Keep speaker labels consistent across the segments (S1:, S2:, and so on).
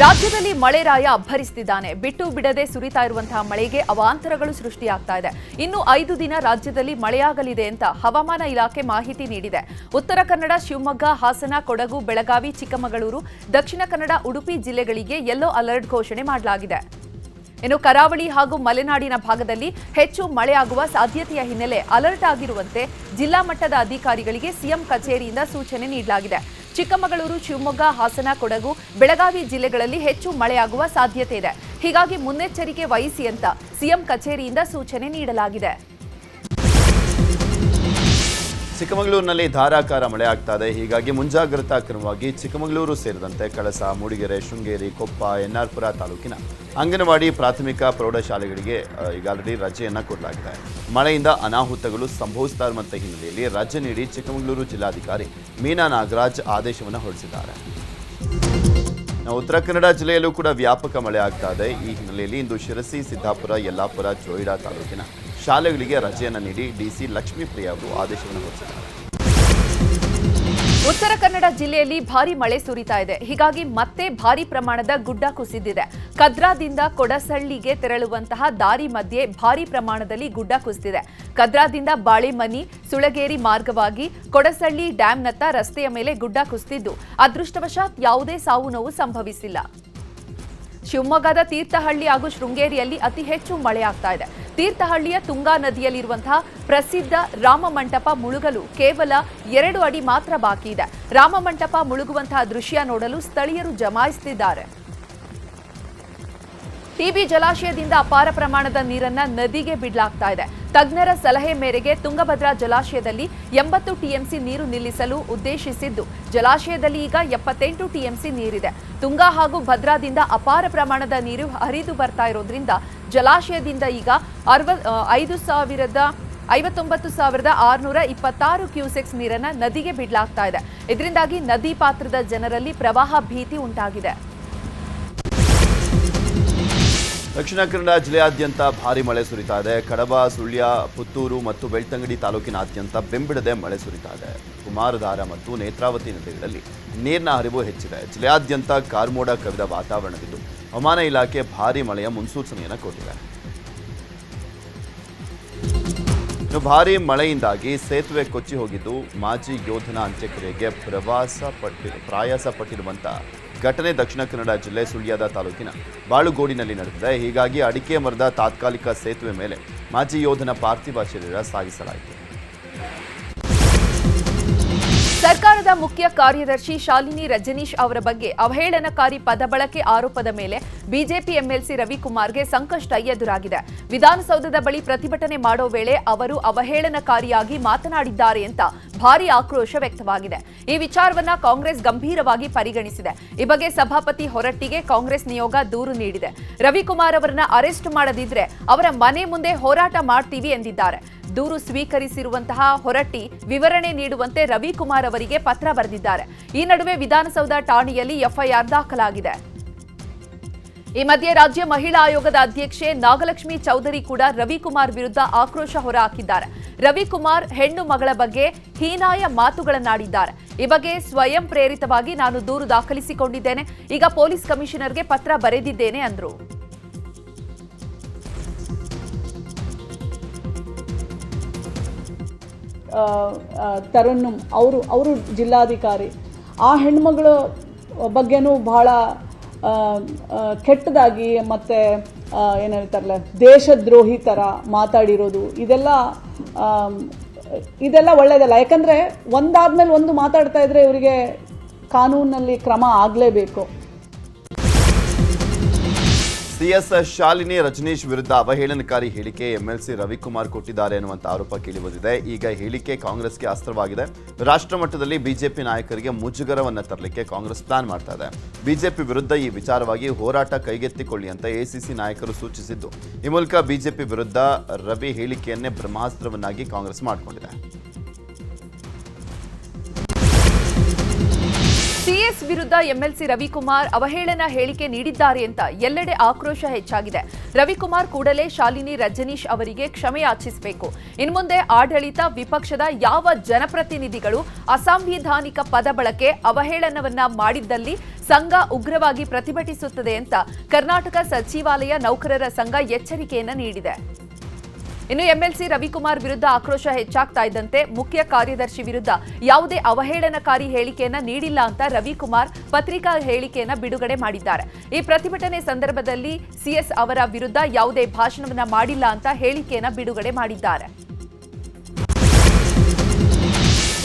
S1: ರಾಜ್ಯದಲ್ಲಿ ಮಳೆರಾಯ ಅಬ್ಬರಿಸ್ತಿದ್ದಾನೆ ಬಿಟ್ಟು ಬಿಡದೆ ಸುರಿತಾ ಇರುವಂತಹ ಮಳೆಗೆ ಅವಾಂತರಗಳು ಸೃಷ್ಟಿಯಾಗ್ತಾ ಇದೆ. ಇನ್ನು ಐದು ದಿನ ರಾಜ್ಯದಲ್ಲಿ ಮಳೆಯಾಗಲಿದೆ ಅಂತ ಹವಾಮಾನ ಇಲಾಖೆ ಮಾಹಿತಿ ನೀಡಿದೆ. ಉತ್ತರ ಕನ್ನಡ, ಶಿವಮೊಗ್ಗ, ಹಾಸನ, ಕೊಡಗು, ಬೆಳಗಾವಿ, ಚಿಕ್ಕಮಗಳೂರು, ದಕ್ಷಿಣ ಕನ್ನಡ, ಉಡುಪಿ ಜಿಲ್ಲೆಗಳಿಗೆ ಯೆಲ್ಲೋ ಅಲರ್ಟ್ ಘೋಷಣೆ ಮಾಡಲಾಗಿದೆ. ಇನ್ನು ಕರಾವಳಿ ಹಾಗೂ ಮಲೆನಾಡಿನ ಭಾಗದಲ್ಲಿ ಹೆಚ್ಚು ಮಳೆಯಾಗುವ ಸಾಧ್ಯತೆಯ ಹಿನ್ನೆಲೆ ಅಲರ್ಟ್ ಆಗಿರುವಂತೆ ಜಿಲ್ಲಾ ಮಟ್ಟದ ಅಧಿಕಾರಿಗಳಿಗೆ ಸಿಎಂ ಕಚೇರಿಯಿಂದ ಸೂಚನೆ ನೀಡಲಾಗಿದೆ. ಚಿಕ್ಕಮಗಳೂರು, ಶಿವಮೊಗ್ಗ, ಹಾಸನ, ಕೊಡಗು, ಬೆಳಗಾವಿ ಜಿಲ್ಲೆಗಳಲ್ಲಿ ಹೆಚ್ಚು ಮಳೆಯಾಗುವ ಸಾಧ್ಯತೆ ಇದೆ. ಹೀಗಾಗಿ ಮುನ್ನೆಚ್ಚರಿಕೆ ವಹಿಸಿ ಅಂತ ಸಿಎಂ ಕಚೇರಿಯಿಂದ ಸೂಚನೆ ನೀಡಲಾಗಿದೆ.
S2: ಚಿಕ್ಕಮಗಳೂರಿನಲ್ಲಿ ಧಾರಾಕಾರ ಮಳೆ ಆಗ್ತಾ ಇದೆ ಹೀಗಾಗಿ ಮುಂಜಾಗ್ರತಾ ಕ್ರಮವಾಗಿ ಚಿಕ್ಕಮಗಳೂರು ಸೇರಿದಂತೆ ಕಳಸ, ಮೂಡಿಗೆರೆ, ಶೃಂಗೇರಿ, ಕೊಪ್ಪ, ಎನ್ಆರ್ಪುರ ತಾಲೂಕಿನ ಅಂಗನವಾಡಿ ಪ್ರಾಥಮಿಕ ಪ್ರೌಢಶಾಲೆಗಳಿಗೆ ಈಗಾಗಲೇ ರಜೆಯನ್ನು ಕೊಡಲಾಗಿದೆ. ಮಳೆಯಿಂದ ಅನಾಹುತಗಳು ಸಂಭವಿಸ್ತಾ ಇರುವಂಥ ಹಿನ್ನೆಲೆಯಲ್ಲಿ ರಜೆ ನೀಡಿ ಚಿಕ್ಕಮಗಳೂರು ಜಿಲ್ಲಾಧಿಕಾರಿ ಮೀನಾ ನಾಗರಾಜ್ ಆದೇಶವನ್ನು ಹೊರಡಿಸಿದ್ದಾರೆ. ಉತ್ತರ ಕನ್ನಡ ಜಿಲ್ಲೆಯಲ್ಲೂ ಕೂಡ ವ್ಯಾಪಕ ಮಳೆ ಆಗ್ತಾ ಇದೆ. ಈ ಹಿನ್ನೆಲೆಯಲ್ಲಿ ಇಂದು ಶಿರಸಿ, ಸಿದ್ದಾಪುರ, ಯಲ್ಲಾಪುರ, ಜೋಯಿಡಾ ತಾಲೂಕಿನ ಶಾಲೆಗಳಿಗೆ ರಜೆಯನ್ನು ನೀಡಿ ಡಿಸಿ ಲಕ್ಷ್ಮೀಪ್ರಿಯ ಅವರು ಆದೇಶವನ್ನು ಹೊರಡಿಸಿದ್ದಾರೆ.
S1: ಉತ್ತರ ಕನ್ನಡ ಜಿಲ್ಲೆಯಲ್ಲಿ ಭಾರಿ ಮಳೆ ಸುರಿತಾ ಇದೆ. ಹೀಗಾಗಿ ಮತ್ತೆ ಭಾರಿ ಪ್ರಮಾಣದ ಗುಡ್ಡ ಕುಸಿದಿದೆ. ಕದ್ರಾದಿಂದ ಕೊಡಸಳ್ಳಿಗೆ ತೆರಳುವಂತಹ ದಾರಿ ಮಧ್ಯೆ ಭಾರಿ ಪ್ರಮಾಣದಲ್ಲಿ ಗುಡ್ಡ ಕುಸಿದಿದೆ. ಕದ್ರಾದಿಂದ ಬಾಳೆಮನಿ, ಸುಳಗೇರಿ ಮಾರ್ಗವಾಗಿ ಕೊಡಸಳ್ಳಿ ಡ್ಯಾಂನತ್ತ ರಸ್ತೆಯ ಮೇಲೆ ಗುಡ್ಡ ಕುಸಿದಿದ್ದು, ಅದೃಷ್ಟವಶಾತ್ ಯಾವುದೇ ಸಾವು ನೋವು ಸಂಭವಿಸಿಲ್ಲ. ಶಿವಮೊಗ್ಗದ ತೀರ್ಥಹಳ್ಳಿ ಹಾಗೂ ಶೃಂಗೇರಿಯಲ್ಲಿ ಅತಿ ಹೆಚ್ಚು ಮಳೆಯಾಗ್ತಾ ಇದೆ. ತೀರ್ಥಹಳ್ಳಿಯ ತುಂಗಾ ನದಿಯಲ್ಲಿರುವಂತಹ ಪ್ರಸಿದ್ಧ ರಾಮ ಮಂಟಪ ಮುಳುಗಲು ಕೇವಲ ಎರಡು ಅಡಿ ಮಾತ್ರ ಬಾಕಿ ಇದೆ. ರಾಮ ಮಂಟಪ ಮುಳುಗುವಂತಹ ದೃಶ್ಯ ನೋಡಲು ಸ್ಥಳೀಯರು ಜಮಾಯಿಸುತ್ತಿದ್ದಾರೆ ಟಿಬಿ ಜಲಾಶಯದಿಂದ ಅಪಾರ ಪ್ರಮಾಣದ ನೀರನ್ನ ನದಿಗೆ ಬಿಡಲಾಗ್ತಾ ಇದೆ. ತಜ್ಞರ ಸಲಹೆ ಮೇರೆಗೆ ತುಂಗಭದ್ರಾ ಜಲಾಶಯದಲ್ಲಿ ಎಂಬತ್ತು ಟಿಎಂಸಿ ನೀರು ನಿಲ್ಲಿಸಲು ಉದ್ದೇಶಿಸಿದ್ದು, ಜಲಾಶಯದಲ್ಲಿ ಈಗ ಎಪ್ಪತ್ತೆಂಟು ಟಿಎಂಸಿ ನೀರಿದೆ. ತುಂಗಾ ಹಾಗೂ ಭದ್ರಾದಿಂದ ಅಪಾರ ಪ್ರಮಾಣದ ನೀರು ಹರಿದು ಬರ್ತಾ ಇರೋದ್ರಿಂದ ಜಲಾಶಯದಿಂದ ಈಗ ಅರವ ಐದು ಸಾವಿರದ ಐವತ್ತೊಂಬತ್ತು ಸಾವಿರದ ಆರುನೂರ ಇಪ್ಪತ್ತಾರು ಕ್ಯೂಸೆಕ್ಸ್ ನೀರನ್ನು ನದಿಗೆ ಬಿಡಲಾಗ್ತಾ ಇದೆ. ಇದರಿಂದಾಗಿ ನದಿ ಪಾತ್ರದ ಜನರಲ್ಲಿ ಪ್ರವಾಹ ಭೀತಿ ಉಂಟಾಗಿದೆ.
S2: ದಕ್ಷಿಣ ಕನ್ನಡ ಜಿಲ್ಲೆಯಾದ್ಯಂತ ಭಾರಿ ಮಳೆ ಸುರಿತಾ ಇದೆ. ಕಡಬ, ಸುಳ್ಯ, ಪುತ್ತೂರು ಮತ್ತು ಬೆಳ್ತಂಗಡಿ ತಾಲೂಕಿನಾದ್ಯಂತ ಬೆಂಬಿಡದೆ ಮಳೆ ಸುರಿತಾ ಇದೆ. ಕುಮಾರಧಾರ ಮತ್ತು ನೇತ್ರಾವತಿ ನದಿಗಳಲ್ಲಿ ನೀರಿನ ಹರಿವು ಹೆಚ್ಚಿದೆ. ಜಿಲ್ಲೆಯಾದ್ಯಂತ ಕಾರ್ಮೋಡ ಕವಿದ ವಾತಾವರಣವಿದ್ದು ಹವಾಮಾನ ಇಲಾಖೆ ಭಾರಿ ಮಳೆಯ ಮುನ್ಸೂಚನೆಯನ್ನು ಕೊಟ್ಟಿದೆ. ಭಾರಿ ಮಳೆಯಿಂದಾಗಿ ಸೇತುವೆ ಕೊಚ್ಚಿ ಹೋಗಿದ್ದು ಮಾಜಿ ಯೋಧನ ಅಂತ್ಯಕ್ರಿಯೆಗೆ ಪ್ರವಾಸ ಪಟ್ಟಿ, ಪ್ರಯಾಸ ಪಟ್ಟಿರುವಂಥ ಘಟನೆ ದಕ್ಷಿಣ ಕನ್ನಡ ಜಿಲ್ಲೆ ಸುಳ್ಯದ ತಾಲೂಕಿನ ಬಾಳುಗೋಡಿನಲ್ಲಿ ನಡೆದಿದೆ. ಹೀಗಾಗಿ ಅಡಿಕೆ ಮರದ ತಾತ್ಕಾಲಿಕ ಸೇತುವೆ ಮೇಲೆ ಮಾಜಿ ಯೋಧನ ಪಾರ್ಥಿವ ಶರೀರ ಸಾಗಿಸಲಾಯಿತು.
S1: ಮುಖ್ಯ ಕಾರ್ಯದರ್ಶಿ ಶಾಲಿನಿ ರಜನೀಶ್ ಅವರ ಬಗ್ಗೆ ಅವಹೇಳನಕಾರಿ ಪದ ಬಳಕೆ ಆರೋಪದ ಮೇಲೆ ಬಿಜೆಪಿ ಎಂಎಲ್ಸಿ ರವಿಕುಮಾರ್ಗೆ ಸಂಕಷ್ಟ ಎದುರಾಗಿದೆ. ವಿಧಾನಸೌಧದ ಬಳಿ ಪ್ರತಿಭಟನೆ ಮಾಡೋ ವೇಳೆ ಅವರು ಅವಹೇಳನಕಾರಿಯಾಗಿ ಮಾತನಾಡಿದ್ದಾರೆ ಅಂತ ಭಾರಿ ಆಕ್ರೋಶ ವ್ಯಕ್ತವಾಗಿದೆ. ಈ ವಿಚಾರವನ್ನ ಕಾಂಗ್ರೆಸ್ ಗಂಭೀರವಾಗಿ ಪರಿಗಣಿಸಿದೆ. ಈ ಬಗ್ಗೆ ಸಭಾಪತಿ ಹೊರಟ್ಟಿಗೆ ಕಾಂಗ್ರೆಸ್ ನಿಯೋಗ ದೂರು ನೀಡಿದೆ. ರವಿಕುಮಾರ್ ಅವರನ್ನ ಅರೆಸ್ಟ್ ಮಾಡದಿದ್ರೆ ಅವರ ಮನೆ ಮುಂದೆ ಹೋರಾಟ ಮಾಡ್ತೀವಿ ಎಂದಿದ್ದಾರೆ. ದೂರು ಸ್ವೀಕರಿಸಿರುವಂತಹ ಹೊರಟ್ಟಿ ವಿವರಣೆ ನೀಡುವಂತೆ ರವಿಕುಮಾರ್ ಅವರಿಗೆ ಪತ್ರ ಬರೆದಿದ್ದಾರೆ. ಈ ನಡುವೆ ವಿಧಾನಸೌಧ ಠಾಣೆಯಲ್ಲಿ ಎಫ್ಐಆರ್ ದಾಖಲಾಗಿದೆ. ಈ ಮಧ್ಯೆ ರಾಜ್ಯ ಮಹಿಳಾ ಆಯೋಗದ ಅಧ್ಯಕ್ಷೆ ನಾಗಲಕ್ಷ್ಮಿ ಚೌಧರಿ ಕೂಡ ರವಿಕುಮಾರ್ ವಿರುದ್ಧ ಆಕ್ರೋಶ ಹೊರಹಾಕಿದ್ದಾರೆ. ರವಿಕುಮಾರ್ ಹೆಣ್ಣು ಮಗಳ ಬಗ್ಗೆ ಹೀನಾಯ ಮಾತುಗಳನ್ನಾಡಿದ್ದಾರೆ. ಈ ಬಗ್ಗೆ ಸ್ವಯಂ ಪ್ರೇರಿತವಾಗಿ ನಾನು ದೂರು ದಾಖಲಿಸಿಕೊಂಡಿದ್ದೇನೆ. ಈಗ ಪೊಲೀಸ್ ಕಮಿಷನರ್ಗೆ ಪತ್ರ ಬರೆದಿದ್ದೇನೆ ಅಂದ್ರು.
S3: ತರನ್ನುಮ್ ಅವರು ಅವರು ಜಿಲ್ಲಾಧಿಕಾರಿ. ಆ ಹೆಣ್ಮಗಳ ಬಗ್ಗೆನೂ ಆ, ಕೆಟ್ಟದಾಗಿ ಮತ್ತು ಏನು ಹೇಳ್ತಾರಲ್ಲ ದೇಶದ್ರೋಹಿ ಥರ ಮಾತಾಡಿರೋದು. ಇದೆಲ್ಲ ಇದೆಲ್ಲ ಒಳ್ಳೆಯದಲ್ಲ ಯಾಕಂದರೆ ಒಂದಾದ್ಮೇಲೆ ಒಂದು ಮಾತಾಡ್ತಾ ಇದ್ದರೆ ಇವರಿಗೆ ಕಾನೂನಲ್ಲಿ ಕ್ರಮ ಆಗಲೇಬೇಕು.
S2: ಸಿಎಸ್ ಶಾಲಿನಿ ರಜನೀಶ್ ವಿರುದ್ಧ ಅವಹೇಳನಕಾರಿ ಹೇಳಿಕೆ ಎಂಎಲ್ಸಿ ರವಿಕುಮಾರ್ ಕೊಟ್ಟಿದ್ದಾರೆ ಎನ್ನುವಂತ ಆರೋಪ ಕೇಳಿಬಂದಿದೆ ಈಗ ಹೇಳಿಕೆ ಕಾಂಗ್ರೆಸ್ಗೆ ಅಸ್ತ್ರವಾಗಿದೆ. ರಾಷ್ಟ್ರ ಮಟ್ಟದಲ್ಲಿ ಬಿಜೆಪಿ ನಾಯಕರಿಗೆ ಮುಜುಗರವನ್ನ ತರಲಿಕ್ಕೆ ಕಾಂಗ್ರೆಸ್ ಪ್ಲಾನ್ ಮಾಡ್ತಾ ಇದೆ. ಬಿಜೆಪಿ ವಿರುದ್ಧ ಈ ವಿಚಾರವಾಗಿ ಹೋರಾಟ ಕೈಗೆತ್ತಿಕೊಳ್ಳಿ ಅಂತ ಎಸಿಸಿ ನಾಯಕರು ಸೂಚಿಸಿದ್ದು. ಈ ಮೂಲಕ ಬಿಜೆಪಿ ವಿರುದ್ಧ ರವಿ ಹೇಳಿಕೆಯನ್ನೇ ಬ್ರಹ್ಮಾಸ್ತ್ರವನ್ನಾಗಿ ಕಾಂಗ್ರೆಸ್ ಮಾಡಿಕೊಂಡಿದೆ.
S1: ಸಿಎಸ್ ವಿರುದ್ಧ ಎಂಎಲ್ಸಿ ರವಿಕುಮಾರ್ ಅವಹೇಳನ ಹೇಳಿಕೆ ನೀಡಿದ್ದಾರೆ ಅಂತ ಎಲ್ಲೆಡೆ ಆಕ್ರೋಶ ಹೆಚ್ಚಾಗಿದೆ. ರವಿಕುಮಾರ್ ಕೂಡಲೇ ಶಾಲಿನಿ ರಜನೀಶ್ ಅವರಿಗೆ ಕ್ಷಮೆ ಯಾಚಿಸಬೇಕು. ಇನ್ಮುಂದೆ ಆಡಳಿತ ವಿಪಕ್ಷದ ಯಾವ ಜನಪ್ರತಿನಿಧಿಗಳು ಅಸಾಂವಿಧಾನಿಕ ಪದ ಬಳಕೆ ಅವಹೇಳನವನ್ನ ಮಾಡಿದ್ದಲ್ಲಿ ಸಂಘ ಉಗ್ರವಾಗಿ ಪ್ರತಿಭಟಿಸುತ್ತದೆ ಅಂತ ಕರ್ನಾಟಕ ಸಚಿವಾಲಯ ನೌಕರರ ಸಂಘ ಎಚ್ಚರಿಕೆಯನ್ನು ನೀಡಿದೆ. ಇನ್ನು ಎಂಎಲ್ಸಿ ರವಿಕುಮಾರ್ ವಿರುದ್ಧ ಆಕ್ರೋಶ ಹೆಚ್ಚಾಗ್ತಾ ಇದ್ದಂತೆ ಮುಖ್ಯ ಕಾರ್ಯದರ್ಶಿ ವಿರುದ್ಧ ಯಾವುದೇ ಅವಹೇಳನಕಾರಿ ಹೇಳಿಕೆಯನ್ನ ನೀಡಿಲ್ಲ ಅಂತ ರವಿಕುಮಾರ್ ಪತ್ರಿಕಾ ಹೇಳಿಕೆಯನ್ನ ಬಿಡುಗಡೆ ಮಾಡಿದ್ದಾರೆ. ಈ ಪ್ರತಿಭಟನೆ ಸಂದರ್ಭದಲ್ಲಿ ಸಿಎಸ್ ಅವರ ವಿರುದ್ಧ ಯಾವುದೇ ಭಾಷಣವನ್ನ ಮಾಡಿಲ್ಲ ಅಂತ ಹೇಳಿಕೆಯನ್ನ ಬಿಡುಗಡೆ ಮಾಡಿದ್ದಾರೆ.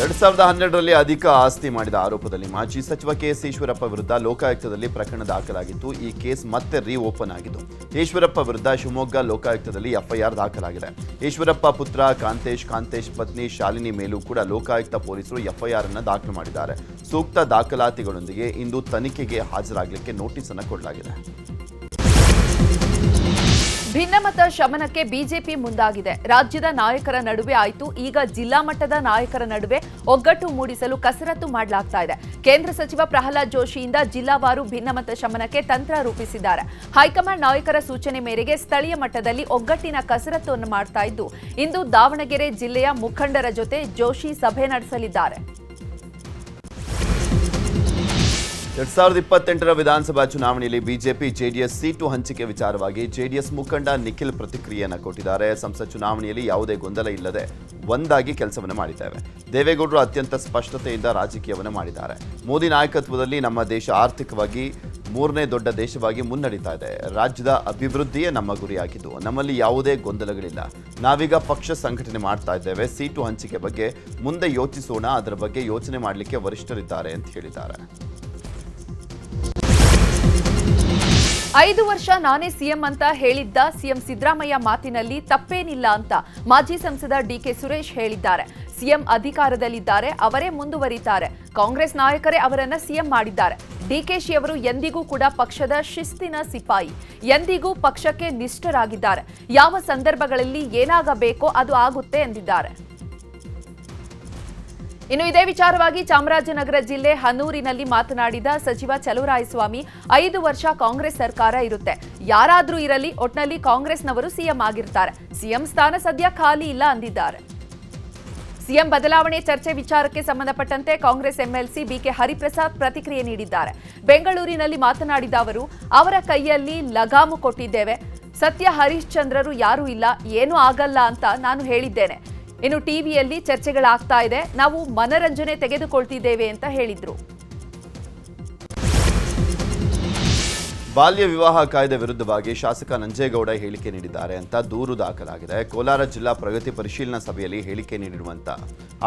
S2: ಎರಡ್ ಸಾವಿರದ ಹನ್ನೆರಡರಲ್ಲಿ ಅಧಿಕ ಆಸ್ತಿ ಮಾಡಿದ ಆರೋಪದಲ್ಲಿ ಮಾಜಿ ಸಚಿವ ಕೆಎಸ್ ಈಶ್ವರಪ್ಪ ವಿರುದ್ಧ ಲೋಕಾಯುಕ್ತದಲ್ಲಿ ಪ್ರಕರಣ ದಾಖಲಾಗಿತ್ತು. ಈ ಕೇಸ್ ಮತ್ತೆ ರೀ ಓಪನ್ ಆಗಿದ್ದು, ಈಶ್ವರಪ್ಪ ವಿರುದ್ಧ ಶಿವಮೊಗ್ಗ ಲೋಕಾಯುಕ್ತದಲ್ಲಿ ಎಫ್ಐಆರ್ ದಾಖಲಾಗಿದೆ. ಈಶ್ವರಪ್ಪ ಪುತ್ರ ಕಾಂತೇಶ್ ಕಾಂತೇಶ್ ಪತ್ನಿ ಶಾಲಿನಿ ಮೇಲೂ ಕೂಡ ಲೋಕಾಯುಕ್ತ ಪೊಲೀಸರು ಎಫ್ಐಆರ್ ಅನ್ನು ದಾಖಲು ಮಾಡಿದ್ದಾರೆ. ಸೂಕ್ತ ದಾಖಲಾತಿಗಳೊಂದಿಗೆ ಇಂದು ತನಿಖೆಗೆ ಹಾಜರಾಗಲಿಕ್ಕೆ ನೋಟಿಸ್ ಅನ್ನು ಕೊಡಲಾಗಿದೆ.
S1: ಭಿನ್ನಮತ ಶಮನಕ್ಕೆ ಬಿಜೆಪಿ ಮುಂದಾಗಿದೆ. ರಾಜ್ಯದ ನಾಯಕರ ನಡುವೆ ಆಯಿತು. ಈಗ ಜಿಲ್ಲಾ ಮಟ್ಟದ ನಾಯಕರ ನಡುವೆ ಒಗ್ಗಟ್ಟು ಮೂಡಿಸಲು ಕಸರತ್ತು ಮಾಡಲಾಗ್ತಾ ಇದೆ. ಕೇಂದ್ರ ಸಚಿವ ಪ್ರಹ್ಲಾದ್ ಜೋಶಿಯಿಂದ ಜಿಲ್ಲಾವಾರು ಭಿನ್ನಮತ ಶಮನಕ್ಕೆ ತಂತ್ರ ರೂಪಿಸಿದ್ದಾರೆ. ಹೈಕಮಾಂಡ್ ನಾಯಕರ ಸೂಚನೆ ಮೇರೆಗೆ ಸ್ಥಳೀಯ ಮಟ್ಟದಲ್ಲಿ ಒಗ್ಗಟ್ಟಿನ ಕಸರತ್ತನ್ನು ಮಾಡ್ತಾ ಇದ್ದು, ಇಂದು ದಾವಣಗೆರೆ ಜಿಲ್ಲೆಯ ಮುಖಂಡರ ಜೊತೆ ಜೋಶಿ ಸಭೆ ನಡೆಸಲಿದ್ದಾರೆ.
S2: ಎರಡ್ ಸಾವಿರದ ಇಪ್ಪತ್ತೆಂಟರ ವಿಧಾನಸಭಾ ಚುನಾವಣೆಯಲ್ಲಿ ಬಿಜೆಪಿ ಜೆಡಿಎಸ್ ಸೀಟು ಹಂಚಿಕೆ ವಿಚಾರವಾಗಿ ಜೆಡಿಎಸ್ ಮುಖಂಡ ನಿಖಿಲ್ ಪ್ರತಿಕ್ರಿಯೆಯನ್ನು ಕೊಟ್ಟಿದ್ದಾರೆ. ಸಂಸತ್ ಚುನಾವಣೆಯಲ್ಲಿ ಯಾವುದೇ ಗೊಂದಲ ಇಲ್ಲದೆ ಒಂದಾಗಿ ಕೆಲಸವನ್ನು ಮಾಡಿದ್ದೇವೆ ದೇವೇಗೌಡರು ಅತ್ಯಂತ ಸ್ಪಷ್ಟತೆಯಿಂದ ರಾಜಕೀಯವನ್ನು ಮಾಡಿದ್ದಾರೆ. ಮೋದಿ ನಾಯಕತ್ವದಲ್ಲಿ ನಮ್ಮ ದೇಶ ಆರ್ಥಿಕವಾಗಿ ಮೂರನೇ ದೊಡ್ಡ ದೇಶವಾಗಿ ಮುನ್ನಡೀತಾ ಇದೆ. ರಾಜ್ಯದ ಅಭಿವೃದ್ಧಿಯೇ ನಮ್ಮ ಗುರಿಯಾಗಿದ್ದು, ನಮ್ಮಲ್ಲಿ ಯಾವುದೇ ಗೊಂದಲಗಳಿಲ್ಲ. ನಾವೀಗ ಪಕ್ಷ ಸಂಘಟನೆ ಮಾಡ್ತಾ ಇದ್ದೇವೆ. ಸೀಟು ಹಂಚಿಕೆ ಬಗ್ಗೆ ಮುಂದೆ ಯೋಚಿಸೋಣ. ಅದರ ಬಗ್ಗೆ ಯೋಚನೆ ಮಾಡಲಿಕ್ಕೆ ವರಿಷ್ಠರಿದ್ದಾರೆ ಅಂತ ಹೇಳಿದ್ದಾರೆ.
S1: ಐದು ವರ್ಷ ನಾನೇ ಸಿಎಂ ಅಂತ ಹೇಳಿದ್ದ ಸಿಎಂ ಸಿದ್ದರಾಮಯ್ಯ ಮಾತಿನಲ್ಲಿ ತಪ್ಪೇನಿಲ್ಲ ಅಂತ ಮಾಜಿ ಸಂಸದ ಡಿಕೆ ಸುರೇಶ್ ಹೇಳಿದ್ದಾರೆ. ಸಿಎಂ ಅಧಿಕಾರದಲ್ಲಿದ್ದಾರೆ, ಅವರೇ ಮುಂದುವರಿತಾರೆ. ಕಾಂಗ್ರೆಸ್ ನಾಯಕರೇ ಅವರನ್ನ ಸಿಎಂ ಮಾಡಿದ್ದಾರೆ. ಡಿಕೆಶಿ ಅವರು ಎಂದಿಗೂ ಕೂಡ ಪಕ್ಷದ ಶಿಸ್ತಿನ ಸಿಪಾಯಿ. ಎಂದಿಗೂ ಪಕ್ಷಕ್ಕೆ ನಿಷ್ಠರಾಗಿದ್ದಾರೆ. ಯಾವ ಸಂದರ್ಭಗಳಲ್ಲಿ ಏನಾಗಬೇಕೋ ಅದು ಆಗುತ್ತೆ ಎಂದಿದ್ದಾರೆ. ಇನ್ನು ಇದೇ ವಿಚಾರವಾಗಿ ಚಾಮರಾಜನಗರ ಜಿಲ್ಲೆ ಹನೂರಿನಲ್ಲಿ ಮಾತನಾಡಿದ ಸಚಿವ ಚಲುವರಾಯಸ್ವಾಮಿ, ಐದು ವರ್ಷ ಕಾಂಗ್ರೆಸ್ ಸರ್ಕಾರ ಇರುತ್ತೆ. ಯಾರಾದ್ರೂ ಇರಲಿ, ಒಟ್ನಲ್ಲಿ ಕಾಂಗ್ರೆಸ್ನವರು ಸಿಎಂ ಆಗಿರ್ತಾರೆ. ಸಿಎಂ ಸ್ಥಾನ ಸದ್ಯ ಖಾಲಿ ಇಲ್ಲ ಅಂದಿದ್ದಾರೆ. ಸಿಎಂ ಬದಲಾವಣೆ ಚರ್ಚೆ ವಿಚಾರಕ್ಕೆ ಸಂಬಂಧಪಟ್ಟಂತೆ ಕಾಂಗ್ರೆಸ್ ಎಂಎಲ್ಸಿ ಬಿಕೆ ಹರಿಪ್ರಸಾದ್ ಪ್ರತಿಕ್ರಿಯೆ ನೀಡಿದ್ದಾರೆ. ಬೆಂಗಳೂರಿನಲ್ಲಿ ಮಾತನಾಡಿದ ಅವರು, ಅವರ ಕೈಯಲ್ಲಿ ಲಗಾಮು ಕೊಟ್ಟಿದ್ದೇವೆ. ಸತ್ಯ ಹರಿಶ್ಚಂದ್ರರು ಯಾರೂ ಇಲ್ಲ, ಏನೂ ಆಗಲ್ಲ ಅಂತ ನಾನು ಹೇಳಿದ್ದೇನೆ. ಇನ್ನು ಟಿವಿಯಲ್ಲಿ ಚರ್ಚೆಗಳಾಗ್ತಾ ಇದೆ. ನಾವು ಮನರಂಜನೆ ತೆಗೆದುಕೊಳ್ತಿದ್ದೇವೆ ಅಂತ ಹೇಳಿದ್ರು.
S2: ಬಾಲ್ಯ ವಿವಾಹ ಕಾಯ್ದೆ ವಿರುದ್ಧವಾಗಿ ಶಾಸಕ ನಂಜೇಗೌಡ ಹೇಳಿಕೆ ನೀಡಿದ್ದಾರೆ ಅಂತ ದೂರು ದಾಖಲಾಗಿದೆ. ಕೋಲಾರ ಜಿಲ್ಲಾ ಪ್ರಗತಿ ಪರಿಶೀಲನಾ ಸಭೆಯಲ್ಲಿ ಹೇಳಿಕೆ ನೀಡಿರುವಂತ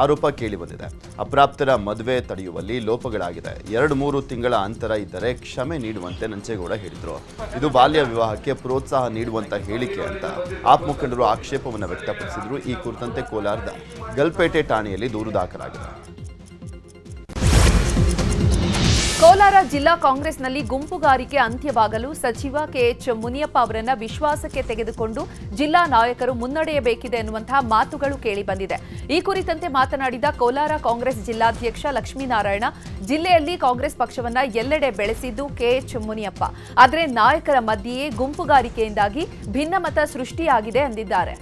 S2: ಆರೋಪ ಕೇಳಿಬಂದಿದೆ ಅಪ್ರಾಪ್ತರ ಮದುವೆ ತಡೆಯುವಲ್ಲಿ ಲೋಪಗಳಾಗಿದೆ. ಎರಡು ಮೂರು ತಿಂಗಳ ಅಂತರ ಇದ್ದರೆ ಕ್ಷಮೆ ನೀಡುವಂತೆ ನಂಜೇಗೌಡ ಹೇಳಿದರು. ಇದು ಬಾಲ್ಯ ವಿವಾಹಕ್ಕೆ ಪ್ರೋತ್ಸಾಹ ನೀಡುವಂತ ಹೇಳಿಕೆ ಅಂತ ಆಪ್ ಮುಖಂಡರು ಆಕ್ಷೇಪವನ್ನು ವ್ಯಕ್ತಪಡಿಸಿದ್ರು. ಈ ಕುರಿತಂತೆ ಕೋಲಾರದ ಗಲ್ಪೇಟೆ ಠಾಣೆಯಲ್ಲಿ ದೂರು ದಾಖಲಾಗಿದೆ.
S1: ಕೋಲಾರ ಜಿಲ್ಲಾ ಕಾಂಗ್ರೆಸ್ನಲ್ಲಿ ಗುಂಪುಗಾರಿಕೆ ಅಂತ್ಯವಾಗಲು ಸಚಿವ ಕೆಎಚ್ ಮುನಿಯಪ್ಪ ಅವರನ್ನ ವಿಶ್ವಾಸಕ್ಕೆ ತೆಗೆದುಕೊಂಡು ಜಿಲ್ಲಾ ನಾಯಕರು ಮುನ್ನಡೆಯಬೇಕಿದೆ ಎನ್ನುವಂತಹ ಮಾತುಗಳು ಕೇಳಿಬಂದಿದೆ ಈ ಕುರಿತಂತೆ ಮಾತನಾಡಿದ ಕೋಲಾರ ಕಾಂಗ್ರೆಸ್ ಜಿಲ್ಲಾಧ್ಯಕ್ಷ ಲಕ್ಷ್ಮೀನಾರಾಯಣ, ಜಿಲ್ಲೆಯಲ್ಲಿ ಕಾಂಗ್ರೆಸ್ ಪಕ್ಷವನ್ನ ಎಲ್ಲೆಡೆ ಬೆಳೆಸಿದ್ದು ಕೆಎಚ್ ಮುನಿಯಪ್ಪ. ಆದರೆ ನಾಯಕರ ಮಧ್ಯೆಯೇ ಗುಂಪುಗಾರಿಕೆಯಿಂದಾಗಿ ಭಿನ್ನಮತ ಸೃಷ್ಟಿಯಾಗಿದೆ ಎಂದಿದ್ದಾರೆ